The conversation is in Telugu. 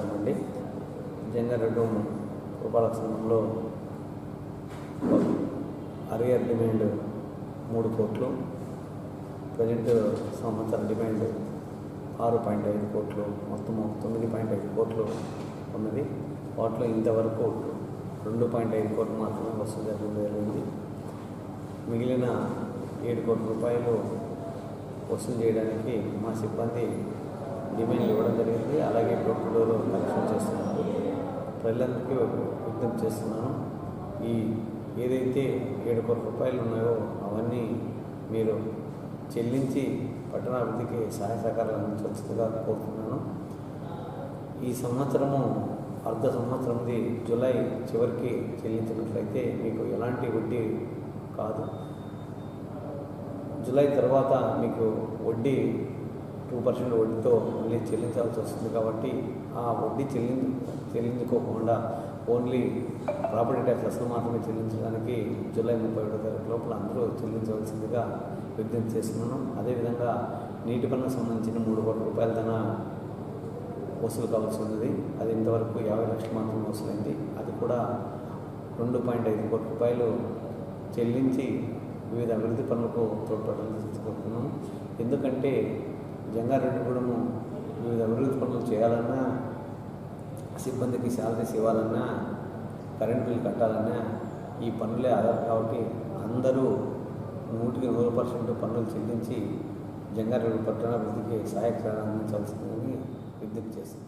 నమస్కారం అండి జంగారెడ్డి గోపాలక సంఘంలో అరియర్ డిమాండ్ మూడు కోట్లు ప్రజెంట్ సంవత్సరం డిమాండ్ ఆరు పాయింట్ ఐదు కోట్లు మొత్తము తొమ్మిది పాయింట్ ఐదు కోట్లు ఉన్నది. వాటిలో ఇంతవరకు రెండు పాయింట్ ఐదు కోట్లు మాత్రమే వసూలు జరగడం జరిగింది. మిగిలిన ఏడు కోట్ల రూపాయలు వసూలు చేయడానికి మా సిబ్బంది డిమాండ్లు ఇవ్వడం జరిగింది. అలాగే డోర్ టు డోర్ కలెక్షన్ చేస్తున్నారు. ప్రజలందరికీ విజ్ఞప్తి చేస్తున్నాను. ఈ ఏదైతే ఏడు కోట్ల రూపాయలు ఉన్నాయో అవన్నీ మీరు చెల్లించి పట్టణాభివృద్ధికి సహాయ సహకారాలు అందించవచ్చుగా కోరుతున్నాను. ఈ సంవత్సరము అర్ధ సంవత్సరంది జూలై చివరికి చెల్లించినట్లయితే మీకు ఎలాంటి వడ్డీ కాదు. జూలై తర్వాత మీకు వడ్డీ టూ పర్సెంట్ వడ్డీతో మళ్ళీ చెల్లించాల్సి వస్తుంది కాబట్టి ఆ వడ్డీ చెల్లించు చెల్లించుకోకుండా ఓన్లీ ప్రాపర్టీ ట్యాక్స్ మాత్రమే చెల్లించడానికి జూలై ముప్పై ఒకటో తారీఖు లోపల అందరూ చెల్లించవలసిందిగా విజ్ఞప్తి చేస్తున్నాను. అదేవిధంగా నీటి పన్నుకు సంబంధించిన మూడు కోట్ల రూపాయల ధన వసూలు కావాల్సి ఉన్నది. అది ఇంతవరకు యాభై లక్షలు మాత్రమే వసూలైంది. అది కూడా రెండు పాయింట్ ఐదు కోట్ల రూపాయలు చెల్లించి వివిధ అభివృద్ధి పనులకు తోడ్పడాలని కోరుతున్నాను ఎందుకంటే జంగారెడ్డిగూడెము వివిధ అభివృద్ధి పనులు చేయాలన్నా సిబ్బందికి శాలరీస్ ఇవ్వాలన్నా కరెంట్ బిల్ కట్టాలన్నా ఈ పనులే ఆధారం కాబట్టి అందరూ నూటికి నూరు పర్సెంట్ పన్నులు చెల్లించి జంగారెడ్డి పట్టణాభివృద్ధికి సహాయకరాన్ని అందించాల్సిందని విజ్ఞప్తి చేస్తుంది